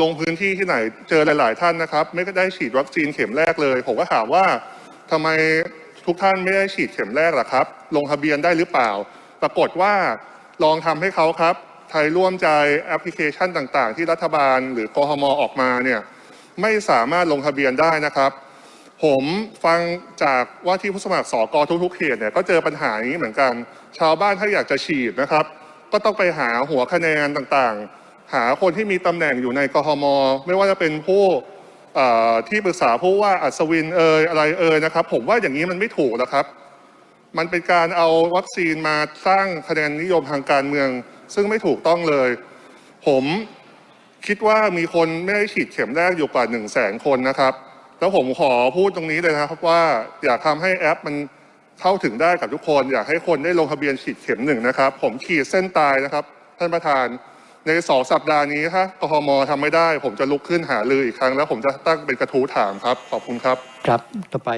ลงพื้นที่ที่ไหนเจอหลาย ๆ ท่านนะครับ ไม่ได้ฉีดวัคซีนเข็มแรกเลย ผมก็ถามว่าทำไมทุกท่านไม่ได้ฉีดเข็มแรกล่ะครับ ลงทะเบียนได้หรือเปล่า ปรากฏว่าลองทำให้เขาครับ ไทยร่วมใจแอปพลิเคชันต่าง ๆ ที่รัฐบาลหรือกทมออกมาเนี่ยไม่สามารถลงทะเบียนได้นะครับ ผมฟังจากว่าที่ผู้สมัครสอกอทุกๆเขตเนี่ยก็เจอปัญหานี้เหมือนกัน ชาวบ้านถ้าอยากจะฉีดนะครับ ก็ต้องไปหาหัวคะแนนต่างๆ หาคนที่มีตำแหน่งอยู่ในกทม ไม่ว่าจะเป็นผู้ที่ปรึกษาผู้ว่าอัศวินเอยอะไรเอยนะครับ ผมว่าอย่างนี้มันไม่ถูกนะครับ มันเป็นการเอาวัคซีนมาสร้างคะแนนนิยมทางการเมือง ซึ่งไม่ถูกต้องเลย ผมคิดว่ามีคนไม่ได้ฉีดเข็มแรกอยู่กว่า1นึ่งแสนคนนะครับ แล้วผมขอพูดตรงนี้เลยนะครับว่าอยากทำให้แอปมันเข้าถึงได้กับทุกคน อยากให้คนได้ลงทะเบียนฉีดเข็มหนึ่งนะครับ ผมขีดเส้นตายนะครับ ท่านประธาน ในสองสัปดาห์นี้ถ้ากทมทำไม่ได้ ผมจะลุกขึ้นหาลืออีกครั้ง แล้วผมจะตั้งเป็นกระทู้ถามครับ ขอบคุณครับ ครับต่อไป